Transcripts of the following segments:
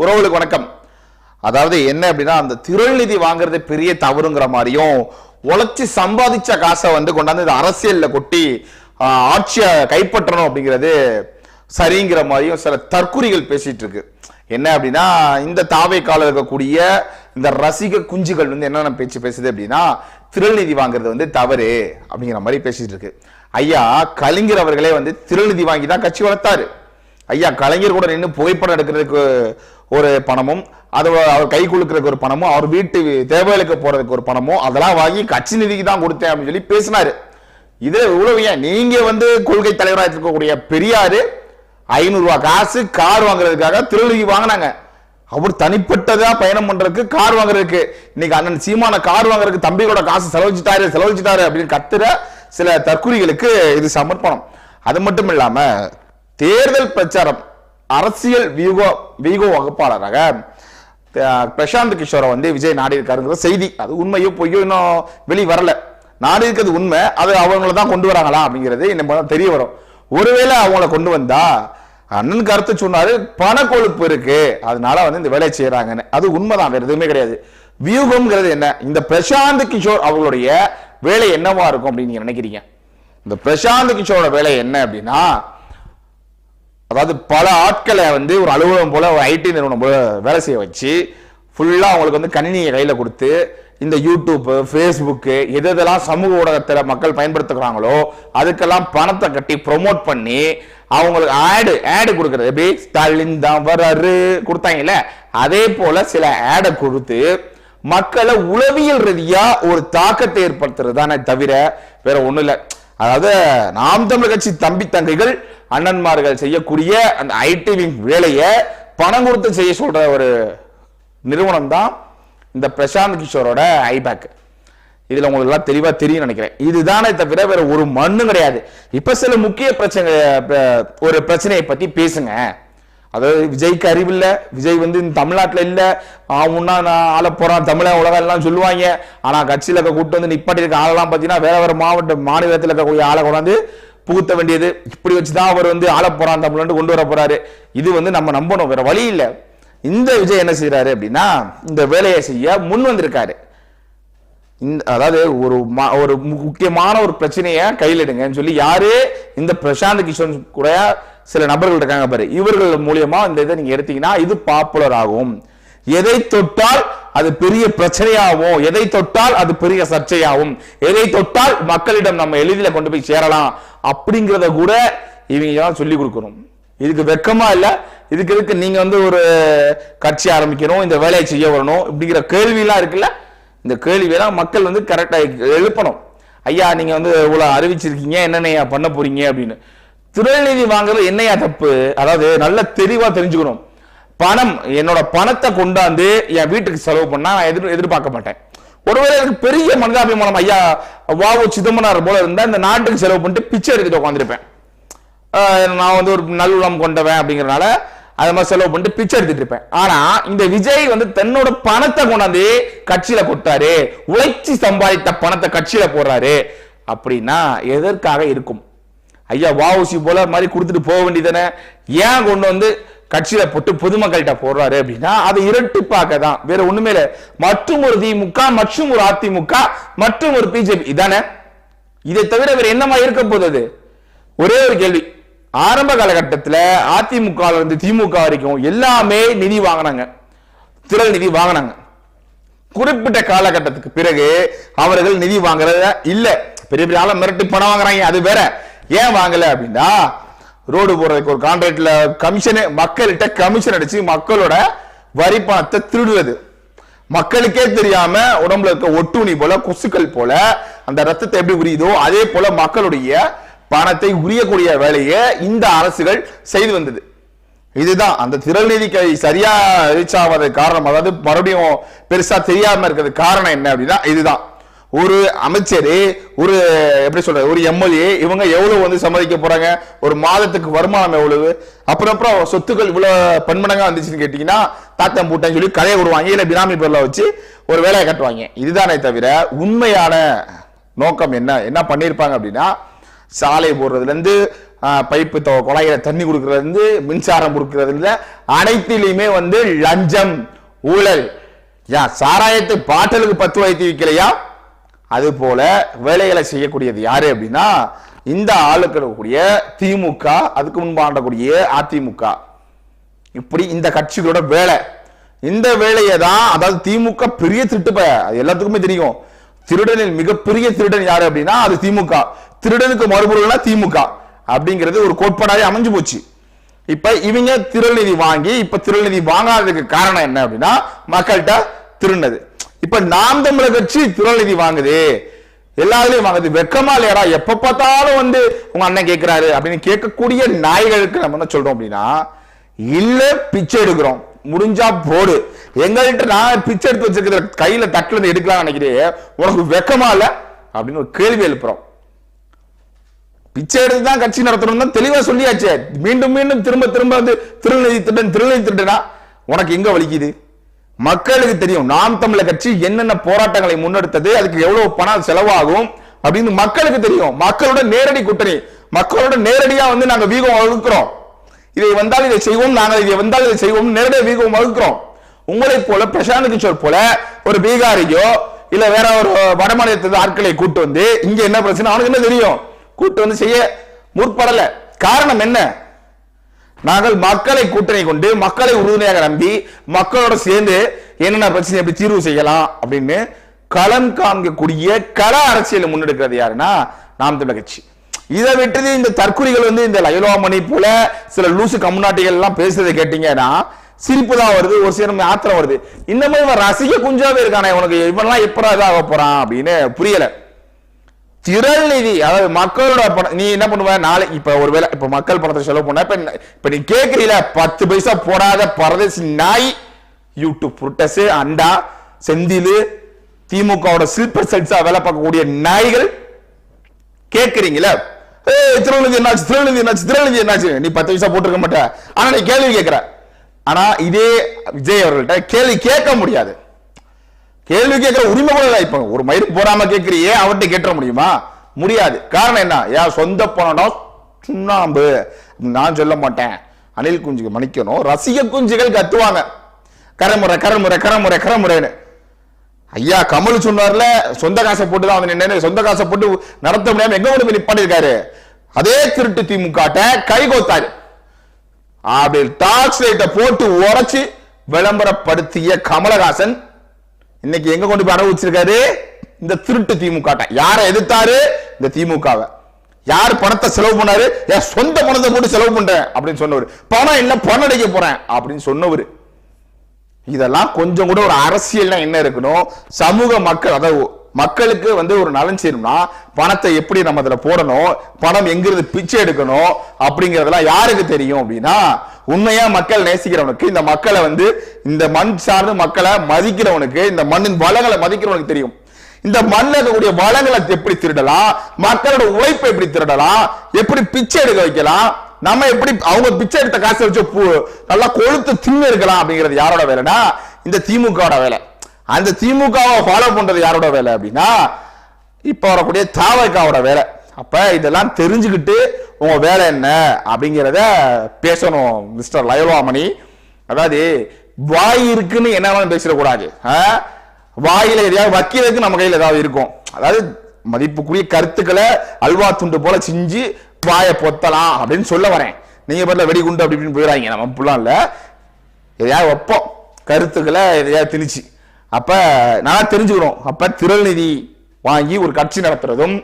உறவுகளுக்கு வணக்கம். அதாவது என்ன அப்படின்னா அந்த திரள் நிதி வாங்குறது பெரிய தவறுங்கிற மாதிரியும் உழைச்சி சம்பாதிச்ச காசை வந்து கொண்டாந்து இந்த அரசியலில் கொட்டி ஆட்சியை கைப்பற்றணும் அப்படிங்கிறது சரிங்கிற மாதிரியும் சில தற்குறிகள் பேசிட்டு இருக்கு. என்ன அப்படின்னா இந்த தாவை கால இருக்கக்கூடிய இந்த ரசிக குஞ்சுகள் வந்து என்னென்ன பேச்சு பேசுது அப்படின்னா திருநிதி வாங்குறது வந்து தவறு அப்படிங்கிற மாதிரி பேசிட்டு இருக்கு. ஐயா கலைஞர் அவர்களே வந்து திருநிதி வாங்கி தான் கட்சி வளர்த்தாரு. ஐயா கலைஞர் கூட நின்று புகைப்படம் எடுக்கிறதுக்கு ஒரு பணமும் அது அவர் கை குலுக்கிறதுக்கு ஒரு பணமும் அவர் வீட்டு தேவைகளுக்கு போறதுக்கு ஒரு பணமும் அதெல்லாம் வாங்கி கட்சி நிதிக்கு தான் கொடுத்தேன் அப்படின்னு சொல்லி பேசினாரு. இதே இவ்வளவு ஏன்? நீங்க வந்து கொள்கை தலைவராக இருக்கக்கூடிய பெரியாரு ஐநூறு காசு கார் வாங்குறதுக்காக திருநெல்வேலி வாங்கினாங்க. அவர் தனிப்பட்டதா பயணம் பண்றதுக்கு கார் வாங்குறதுக்கு. இன்னைக்கு அண்ணன் சீமான கார் வாங்குறதுக்கு தம்பிகளோட காசு செலவழிச்சிட்டாரு செலவழிச்சிட்டாரு அப்படின்னு கத்துற சில தற்குறிகளுக்கு இது சமர்ப்பணம். அது மட்டும் இல்லாமல் தேர்தல் பிரச்சாரம் அரசியல் வியூகோ வியூகோ வகுப்பாளராக பிரசாந்த் கிஷோரை வந்து விஜய் நாடி இருக்காருங்கிற செய்தி. அது உண்மையோ பொய்யோ இன்னும் வெளி வரல நாடி இருக்கிறது உண்மை. அது அவங்கள தான் கொண்டு வராங்களா அப்படிங்கிறது நம்ம தெரிய வரும். ஒருவேளை அவங்கள கொண்டு வந்தா அண்ணன் கருத்து சொன்னாரு பண கொழுப்பு இருக்கு. அதனால வந்து இந்த வேலையை செய்யறாங்கன்னு அது உண்மைதான். வேற எதுவுமே கிடையாது. வியூகம்ங்கிறது என்ன? இந்த பிரசாந்த் கிஷோர் அவங்களுடைய வேலை என்னவா இருக்கும் அப்படின்னு நீங்க நினைக்கிறீங்க? இந்த பிரசாந்த் கிஷோரோட வேலை என்ன அப்படின்னா அதாவது பல ஆட்களை வந்து ஒரு அலுவலகம் போல ஒரு ஐடி நிறுவனம் போல வேலை செய்ய வச்சு ஃபுல்லாக அவங்களுக்கு வந்து கணினியை கையில் கொடுத்து இந்த யூடியூப்பு ஃபேஸ்புக்கு எது எதெல்லாம் சமூக ஊடகத்தில் மக்கள் பயன்படுத்துகிறாங்களோ அதுக்கெல்லாம் பணத்தை கட்டி ப்ரொமோட் பண்ணி அவங்களுக்கு ஆடு ஆடு கொடுக்குறது. எப்படி? ஸ்டாலின் தான் வராரு கொடுத்தாங்கல்ல? அதே போல் சில ஆடை கொடுத்து மக்களை உளவியல் ரீதியாக ஒரு தாக்கத்தை ஏற்படுத்துறது தானே தவிர வேற ஒன்றும் இல்லை. அதாவது நாம் தமிழ் கட்சி தம்பி தங்கைகள் அண்ணன்மார்கள் செய்யக்கூடிய அந்த ஐடி விங் வேலையை பணம் கொடுத்து செய்ய சொல்ற ஒரு நிறுவனம் தான் இந்த பிரசாந்த் கிஷோரோட ஐபேக் இதுல உங்களுக்கு எல்லாம் தெளிவா தெரியும் நினைக்கிறேன். இதுதானே தவிர வேற ஒரு மண்ணும் கிடையாது. இப்ப சில முக்கிய பிரச்சனை ஒரு பிரச்சனையை பத்தி பேசுங்க. அதாவது விஜய்க்கு அறிவு இல்லை. விஜய் வந்து இந்த தமிழ்நாட்டில் இல்லை. அவனா நான் ஆள போறான். தமிழ உலகம் எல்லாம் சொல்லுவாங்க. ஆனா கட்சியில இருக்க கூட்டு வந்து நிப்பாட்டி இருக்க ஆளெல்லாம் பார்த்தீங்கன்னா வேற வேற மாவட்ட மாநிலத்தில் இருக்கக்கூடிய ஆளை கொண்டாந்து புகுத்த வேண்டியது. இப்படி வச்சுதான் அவர் வந்து ஆள போறான் தமிழ்நாடு கொண்டு வர போறாரு இது வந்து நம்ம நம்பணும். வேற வழி இல்ல. இந்த விஜய் என்ன செய்யறாரு அப்படின்னா இந்த வேலையை செய்ய முன் வந்திருக்காரு. இந்த அதாவது ஒரு ஒரு முக்கியமான ஒரு பிரச்சனையை கையில் எடுங்கன்னு சொல்லி யாரு? இந்த பிரசாந்த் கிஷோன் கூட சில நபர்கள் இருக்காங்க பாரு. இவர்கள் மூலியமா இந்த இதை நீங்க எடுத்தீங்கன்னா இது பாப்புலர் ஆகும். எதை தொட்டால் அது பெரிய பிரச்சனையாகும். எதை தொட்டால் அது பெரிய சர்ச்சையாகும். எதை தொட்டால் மக்களிடம் நம்ம எளிதில் கொண்டு போய் சேரலாம். அப்படிங்கிறத கூட இவங்க தான் சொல்லி கொடுக்கணும். இதுக்கு வெக்கமா இல்ல. இதுக்கு இதுக்கு நீங்க வந்து ஒரு கட்சி ஆரம்பிக்கணும் இந்த வேலையை செய்ய வரணும் இப்படிங்கிற கேள்வியெல்லாம் இருக்குல்ல? இந்த கேள்வியெல்லாம் மக்கள் வந்து கரெக்டா எழுப்பணும். ஐயா நீங்க வந்து இவ்வளவு அறிவிச்சிருக்கீங்க என்னென்னையா பண்ண போறீங்க அப்படின்னு. திருநெல்வேலி வாங்குறது என்னையா தப்பு? அதாவது நல்ல தெளிவா தெரிஞ்சுக்கணும். பணம் என்னோட பணத்தை கொண்டாந்து என் வீட்டுக்கு செலவு பண்ணா நான் எதிர் எதிர்பார்க்க மாட்டேன். ஒருவேளை எனக்கு பெரிய மனிதாபிமானம் ஐயா வாவு சிதம்பரம் போல இருந்தா இந்த நாட்டுக்கு செலவு பண்ணிட்டு பிச்சை எடுத்துட்டு உட்காந்துருப்பேன் நான் வந்து ஒரு நல்லுளம் கொண்டவன் அப்படிங்கறனால அது மாதிரி செலவு பண்ணிட்டு பிச்சை எடுத்துட்டு இருப்பேன். ஆனா இந்த விஜய் வந்து தன்னோட பணத்தை கொண்டாந்து கட்சியில கொட்டாரு உழைச்சி சம்பாதித்த பணத்தை கட்சியில போடுறாரு. அப்படின்னா எதற்காக இருக்கும்? ஐயா வாவுசி போல மாதிரி கொடுத்துட்டு போக வேண்டியதானே ஏன் கொண்டு வந்து கட்சியில போட்டு பொதுமக்கள்கிட்ட போடுறாரு அப்படின்னா அது இரட்டிப்பாக்க தான் வேற ஒண்ணுமே இல்ல. மற்றும் ஒரு திமுக மற்றும் ஒரு அதிமுக மற்றும் ஒரு பிஜேபி. இதானே? இதை தவிர வேற என்னமா இருக்க போகுது? ஒரே ஒரு கேள்வி. ஆரம்ப காலகட்டத்துல அதிமுக இருந்து திமுக வரைக்கும் எல்லாமே நிதி வாங்கினாங்க. திரள் நிதி வாங்கினாங்க. குறிப்பிட்ட காலகட்டத்துக்கு பிறகு அவர்கள் நிதி வாங்குறத இல்ல. பெரிய பெரிய ஆள மிரட்டி பணம் வாங்குறாங்க. அது வேற. ஏன் வாங்கல அப்படின்னா ரோடு போடுறதுக்கு ஒரு கான்ட்ராக்ட்ல கமிஷனே மக்கள்கிட்ட கமிஷன் அடிச்சு மக்களோட வரி பணத்தை திருடுவது மக்களுக்கே தெரியாம உடம்புல இருக்க ஒட்டுணி போல கொசுக்கள் போல அந்த ரத்தத்தை எப்படி உரியுதோ அதே போல மக்களுடைய பணத்தை உரியக்கூடிய வேலையை இந்த அரசுகள் செய்து வந்தது. இதுதான் அந்த திரள் கை சரியா ரீச் ஆகாத காரணம். அதாவது மறுபடியும் பெருசா தெரியாம இருக்கிறது காரணம் என்ன அப்படின்னா இதுதான். ஒரு அமைச்சர் ஒரு எப்படி சொல்ற ஒரு எம்எல்ஏ இவங்க எவ்வளவு வந்து சம்மதிக்க போறாங்க? ஒரு மாதத்துக்கு வருமானம் எவ்வளவு? அப்புறம் அப்புறம் சொத்துக்கள் இவ்வளவு பன்மடங்கா வந்துச்சுன்னு கேட்டீங்கன்னா தாத்தம் பூட்டான்னு சொல்லி கதையை விடுவாங்க இல்ல பினாமி பேர்ல வச்சு ஒரு வேலையை கட்டுவாங்க. இதுதானே தவிர உண்மையான நோக்கம் என்ன? என்ன பண்ணியிருப்பாங்க அப்படின்னா சாலை போடுறதுலேருந்து பைப்பு தொ- குழாயில தண்ணி கொடுக்கறதுலேருந்து மின்சாரம் கொடுக்கறதுல அனைத்திலையுமே வந்து லஞ்சம் ஊழல். யா சாராயத்தை பாட்டலுக்கு பத்து வைத்து வைக்கலையா? அதுபோல வேலைகளை செய்யக்கூடியது யாரு அப்படின்னா இந்த ஆளுக்கு திமுக அதுக்கு முன்பாண்டக்கூடிய அதிமுக. இப்படி இந்த கட்சிகளோட வேலை. இந்த வேலையை தான் அதாவது திமுக பெரிய திருட்டுப்ப அது எல்லாத்துக்குமே தெரியும். திருடனில் மிகப்பெரிய திருடன் யாரு அப்படின்னா அது திமுக. திருடனுக்கு மறுபொருள்னா திமுக. அப்படிங்கிறது ஒரு கோட்பாடாவே அமைஞ்சு போச்சு. இப்ப இவங்க திருநிதி வாங்கி இப்ப திருநிதி வாங்காததுக்கு காரணம் என்ன அப்படின்னா மக்கள்கிட்ட திருநது இப்ப நாம் தமிழர் கட்சி திருநிதி வாங்குது. எல்லாத்துலயும் வாங்குது. வெக்கமா இல்லையாடா? எப்ப பார்த்தாலும் வந்து உங்க அண்ணன் கேட்கிறாரு அப்படின்னு கேட்கக்கூடிய நாய்களுக்கு நம்ம என்ன சொல்றோம் அப்படின்னா இல்ல பிச்சை எடுக்கிறோம். முடிஞ்சா போடு. எங்கள்கிட்ட நான் பிச்சை எடுத்து வச்சிருக்கிற கையில தட்டுல இருந்து எடுக்கலாம் நினைக்கிறேன் உனக்கு வெக்கமா இல்ல? அப்படின்னு ஒரு கேள்வி எழுப்புறோம். பிச்சை எடுத்து தான் கட்சி நடத்தணும் தான் தெளிவா சொல்லியாச்சே. மீண்டும் மீண்டும் திரும்ப திரும்ப வந்து திருநிதி திட்டன் திருநிதி திட்டனா உனக்கு எங்க வலிக்குது? மக்களுக்கு தெரியும். நாம் தமிழர் கட்சி என்னென்ன போராட்டங்களை முன்னெடுத்தது அதுக்கு எவ்வளவு பணம் செலவாகும் அப்படின்னு மக்களுக்கு தெரியும். மக்களோட நேரடி கூட்டணி. மக்களோட நேரடியா வந்து நாங்க வீகம் வகுக்கிறோம். இதை வந்தால் இதை செய்வோம் நாங்கள் இதை வந்தால் இதை செய்வோம் நேரடியாக வீகம் வகுக்கிறோம். உங்களை போல பிரசாந்த் கிஷோர் போல ஒரு பீகாரியோ இல்ல வேற ஒரு வடமாநிலத்து ஆட்களை கூட்டு வந்து இங்க என்ன பிரச்சனை? அவனுக்கு என்ன தெரியும்? கூட்டு வந்து செய்ய முற்படல. காரணம் என்ன? நாங்கள் மக்களை கூட்டணி கொண்டு மக்களை உறுதுணையாக நம்பி மக்களோட சேர்ந்து என்னென்ன பிரச்சனை எப்படி தீர்வு செய்யலாம் அப்படின்னு களம் காண்கக்கூடிய கள அரசியலை முன்னெடுக்கிறது யாருன்னா நாம் தமிழர் கட்சி. இதை விட்டது இந்த தற்குறிகள் வந்து இந்த லயலோமணி போல சில லூசு கம்யூனாட்டிகள் எல்லாம் பேசுறதை கேட்டீங்கன்னா சிரிப்பு தான் வருது ஒரு சில ஆத்திரம் வருது. இந்த மாதிரி இவன் ரசிக குஞ்சாவே இருக்கானே உனக்கு இவன்லாம் எப்படா இதாக போறான் அப்படின்னு புரியலை. திரள் நிதி. அதாவது மக்களோட பணம் நீ என்ன பண்ணுவ? நாளை இப்ப ஒருவேளை இப்ப மக்கள் பணத்தை செலவு பண்ண இப்ப இப்ப நீ கேக்குறீல பத்து பைசா போடாத பரதேசி நாய். யூடியூப் புரட்டஸ் அண்டா செந்திலு திமுகவோட சில்பர் செட்ஸா வேலை பார்க்கக்கூடிய நாய்கள் கேக்குறீங்களா ஏய் திருநெல்வேலி என்னாச்சு திருநெல்வேலி என்னாச்சு திருநெல்வேலி என்னாச்சு? நீ பத்து பைசா போட்டிருக்க மாட்ட. ஆனா நீ கேள்வி கேட்கிற ஆனா இதே விஜய் அவர்கள்ட்ட கேள்வி கேட்க முடியாது. கேள்வி கேட்கிற உரிமை கூட இல்லை. இப்போ ஒரு மயிருக்கு போடாமல் கேட்கிறியே அவர்கிட்ட கேட்ட முடியுமா? முடியாது. காரணம் என்ன? ஏன் சொந்த பணம் சுண்ணாம்பு. நான் சொல்ல மாட்டேன். அணில் குஞ்சுக்கு மன்னிக்கணும். ரசிக குஞ்சுகள் கத்துவாங்க. கரமுறை கரமுறை கரமுறை கரமுறைன்னு. ஐயா கமல் சொன்னார்ல சொந்த காசை போட்டு தான் வந்து நின்னு சொந்த காசை போட்டு நடத்த முடியாம எங்க கொண்டு போய் நிப்பாட்டிருக்காரு? அதே திருட்டு திமுக கை கோத்தாரு. அப்படி டாக்ஸ் லைட்டை போட்டு உரைச்சு விளம்பரப்படுத்திய கமலஹாசன் இன்னைக்கு எங்க கொண்டு போய் அனுபவிச்சிருக்காரு இந்த திருட்டு திமுக யாரை எதிர்த்தாரு? இந்த திமுகவை. யார் பணத்தை செலவு பண்ணாரு? என் சொந்த பணத்தை போட்டு செலவு பண்றேன் அப்படின்னு சொன்னவர். பணம் இல்ல பணம் அடைக்க போறேன் அப்படின்னு சொன்னவர். இதெல்லாம் கொஞ்சம் கூட ஒரு அரசியல்னா என்ன இருக்கணும்? சமூக மக்கள் அதாவது மக்களுக்கு வந்து ஒரு நலன் செய்யணும்னா பணத்தை எப்படி நம்ம அதில் போடணும்? பணம் எங்கிருந்து பிச்சை எடுக்கணும்? அப்படிங்கிறதெல்லாம் யாருக்கு தெரியும் அப்படின்னா உண்மையா மக்கள் நேசிக்கிறவனுக்கு இந்த மக்களை வந்து இந்த மண் சார்ந்து மக்களை மதிக்கிறவனுக்கு இந்த மண்ணின் வளங்களை மதிக்கிறவனுக்கு தெரியும். இந்த மண்ணில் இருக்கக்கூடிய வளங்களை எப்படி திருடலாம்? மக்களோட உழைப்பை எப்படி திருடலாம்? எப்படி பிச்சை எடுக்க வைக்கலாம்? நம்ம எப்படி அவங்க பிச்சை எடுத்த காசை வச்சு நல்லா கொழுத்து தின்னு இருக்கலாம் அப்படிங்கிறது யாரோட வேலைனா இந்த திமுகவோட வேலை. அந்த திமுகவை ஃபாலோ பண்றது யாரோட வேலை அப்படின்னா இப்ப வரக்கூடிய தாவக்காவோட வேலை. அப்ப இதெல்லாம் தெரிஞ்சுக்கிட்டு உங்க வேலை என்ன அப்படிங்கிறத பேசணும் மிஸ்டர் லயலோமணி அதாவது வாய் இருக்குன்னு என்ன வேணும் பேசிடக்கூடாது. ஆ? வாயில எதையாவது வைக்கிறதுக்கு நம்ம கையில் ஏதாவது இருக்கும். அதாவது மதிப்புக்குரிய கருத்துக்களை அல்வா துண்டு போல செஞ்சு வாயை பொத்தலாம் அப்படின்னு சொல்ல வரேன். நீங்க பரல வெடிகுண்டு அப்படி இப்படின்னு போயிடாங்க நம்ம அப்படிலாம் இல்லை. எதையாவது வைப்போம். கருத்துக்களை எதையாவது திணிச்சு. அப்போ நான் தெரிஞ்சுக்கிறோம் அப்போ திரள்நிதி வாங்கி ஒரு கட்சி நடத்துறதும்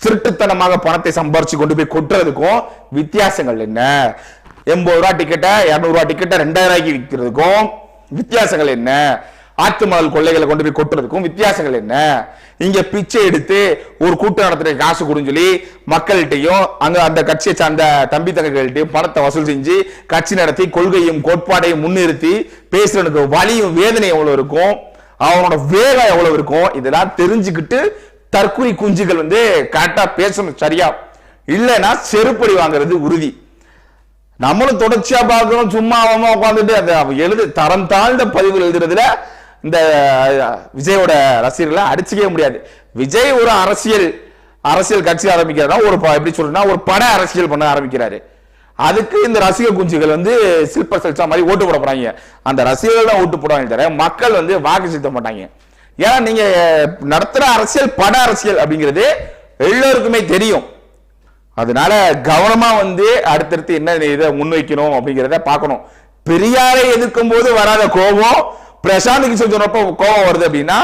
திருட்டுத்தனமாக பணத்தை சம்பாரிச்சு கொண்டு போய் கொட்டுறதுக்கும் வித்தியாசங்கள் என்ன? எண்பது ரூபா டிக்கெட்டை இரநூறுவா டிக்கெட்டை ரெண்டாயிரம் ரூபாய்க்கு விற்கிறதுக்கும் வித்தியாசங்கள் என்ன? ஆத்து மணல் கொள்ளைகளை கொண்டு போய் கொட்டுறதுக்கும் வித்தியாசங்கள் என்ன? இங்க பிச்சை எடுத்து ஒரு கூட்டம் நடத்துற காசு கொடுன்னு சொல்லி மக்கள்கிட்டையும் அங்க அந்த கட்சியை சார்ந்த தம்பி தங்கைகள்கிட்டயும் பணத்தை வசூல் செஞ்சு கட்சி நடத்தி கொள்கையும் கோட்பாடையும் முன்னிறுத்தி பேசுறதுக்கு வலியும் வேதனை எவ்வளவு இருக்கும்? அவனோட வேகம் எவ்வளவு இருக்கும் இதெல்லாம் தெரிஞ்சுக்கிட்டு தற்குறி குஞ்சுகள் வந்து கரெக்டா பேசணும் சரியா? இல்லைன்னா செருப்படி வாங்குறது உறுதி. நம்மளும் தொடர்ச்சியா பார்க்கணும் சும்மா அவன் உட்காந்துட்டு அந்த எழுது தரம் தாழ்ந்த பதிவுகள் எழுதுறதுல இந்த விஜயோட ரசிகர்களை அடிச்சுக்கவே முடியாது. விஜய் ஒரு அரசியல் அரசியல் கட்சி ஆரம்பிக்கிறதா ஒரு எப்படி சொல்றேன்னா ஒரு பட அரசியல் பண்ண ஆரம்பிக்கிறாரு. அதுக்கு இந்த ரசிக குஞ்சுகள் வந்து சில்பர் செல்சா மாதிரி ஓட்டு போட போறாங்க. அந்த ரசிகர்கள் தான் ஓட்டு போடுவாங்க தவிர மக்கள் வந்து வாக்கு செலுத்த மாட்டாங்க. ஏன்னா நீங்க நடத்துற அரசியல் பட அரசியல் அப்படிங்கிறது எல்லோருக்குமே தெரியும். அதனால கவனமா வந்து அடுத்தடுத்து என்ன இதை முன்வைக்கணும் அப்படிங்கிறத பார்க்கணும். பெரியாரை எதிர்க்கும் போது வராத கோபம் பிரசாந்த் கிஷோர் சொன்னப்போ கோபம் வருது அப்படின்னா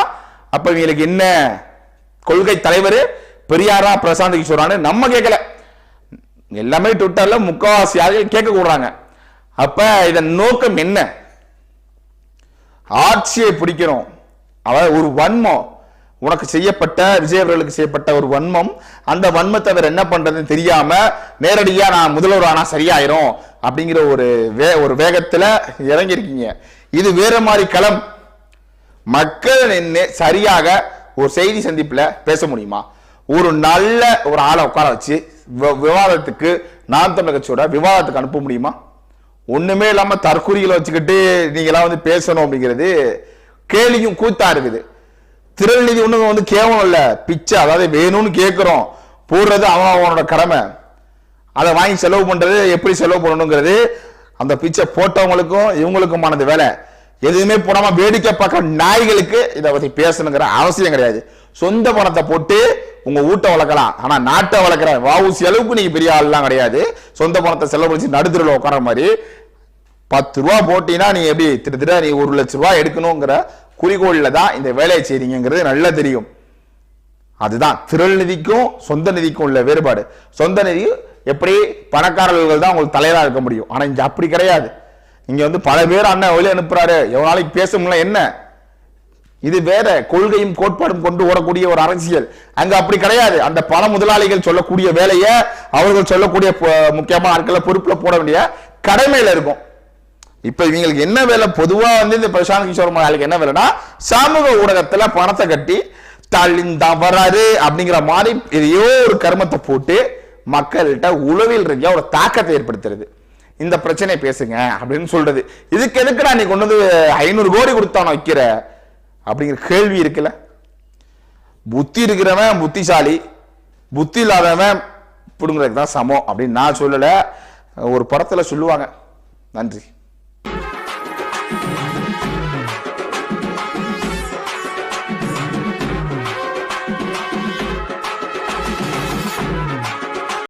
அப்ப இவங்களுக்கு என்ன? கொள்கை தலைவர் பெரியாரா பிரசாந்த் கிஷோரான்னு நம்ம கேட்கல. எல்லாமே ட்விட்டர்ல முக்கால்வாசி ஆளுகள் கேட்க கூடுறாங்க. அப்ப இதன் நோக்கம் என்ன? ஆட்சியை பிடிக்கிறோம். அதாவது ஒரு வன்மம் உனக்கு செய்யப்பட்ட விஜய் அவர்களுக்கு செய்யப்பட்ட ஒரு வன்மம் அந்த வன்மத்தை அவர் என்ன பண்றதுன்னு தெரியாம நேரடியா நான் முதல்வர் ஆனா சரியாயிரும் அப்படிங்கிற ஒரு வே ஒரு வேகத்துல இறங்கியிருக்கீங்க. இது வேற மாதிரி களம். மக்கள் நின்று சரியாக ஒரு செய்தி சந்திப்புல பேச முடியுமா? ஒரு நல்ல ஒரு ஆளை உட்கார வச்சு விவாதத்துக்கு நான் தமிழ் கட்சியோட விவாதத்துக்கு அனுப்ப முடியுமா? ஒண்ணுமே இல்லாம தற்குறிகளை வச்சுக்கிட்டு நீங்களாம் வந்து பேசணும் அப்படிங்கிறது கேலியும் கூத்தா இருக்குது. திரள் நிதி வந்து கேவலம் இல்ல. பிச்சை அதாவது வேணும்னு கேட்கிறோம் போடுறது அவன் அவனோட கடமை. அதை வாங்கி செலவு பண்றது எப்படி செலவு பண்ணணுங்கிறது அந்த பிச்சை போட்டவங்களுக்கும் இவங்களுக்குமானது வேலை. எதுவுமே போடாம வேடிக்கை பார்க்க நாய்களுக்கு இதை பத்தி பேசணுங்கிற அவசியம் கிடையாது. சொந்த பணத்தை போட்டு உங்க வீட்டை வளர்க்கலாம். ஆனா நாட்டை வளர்க்குற வாவு செலவுக்கு நீங்க பெரிய ஆள்லாம் கிடையாது. சொந்த பணத்தை செலவழிச்சு நடுத்தரில் உட்கார மாதிரி பத்து ரூபா போட்டீங்கன்னா நீ எப்படி திட்டத்தட்ட நீ ஒரு லட்ச ரூபா எடுக்கணுங்கிற குறிக்கோள்ல தான் இந்த வேலையை செய்றீங்கிறது நல்லா தெரியும். அதுதான். திரள் நிதிக்கும் சொந்த நிதிக்கும் உள்ள வேறுபாடு. சொந்த நிதி எப்படி பணக்காரர்கள் தான் உங்களுக்கு தலைவரா இருக்க முடியும். ஆனா இங்க அப்படி கிடையாது. இங்க வந்து பல பேர் அண்ணன் வழி அனுப்புறாரு. எவ்வளவு நாளைக்கு பேச முடியல. என்ன? இது வேற கொள்கையும் கோட்பாடும் கொண்டு ஓடக்கூடிய ஒரு அரசியல். அங்க அப்படி கிடையாது. அந்த பண முதலாளிகள் சொல்லக்கூடிய வேலையை அவர்கள் சொல்லக்கூடிய முக்கியமான ஆட்களை பொறுப்புல போட வேண்டிய கடமையில இருக்கும். இப்ப இவங்களுக்கு என்ன வேலை? பொதுவா வந்து இந்த பிரசாந்த் கிஷோர் முதலாளிக்கு என்ன வேலைன்னா சமூக ஊடகத்துல பணத்தை கட்டி ஸ்டாலின் வராது அப்படிங்கிற மாதிரி எதையோ ஒரு கர்மத்தை போட்டு மக்கள்கிட்ட உளவியல் ரீதியா ஒரு தாக்கத்தை ஏற்படுத்துறது. இந்த பிரச்சனையை பேசுங்க அப்படின்னு சொல்றது. இதுக்கு எதுக்குடா நீ கொண்டு வந்து ஐநூறு கோடி கொடுத்தானோ வைக்கிற? அப்படிங்கிற கேள்வி இருக்குல்ல? புத்தி இருக்கிறவன் புத்திசாலி புத்தி இல்லாதவன் பிடுங்குறதுக்கு தான் சமம் அப்படின்னு நான் சொல்லலை. ஒரு படத்தில் சொல்லுவாங்க. நன்றி.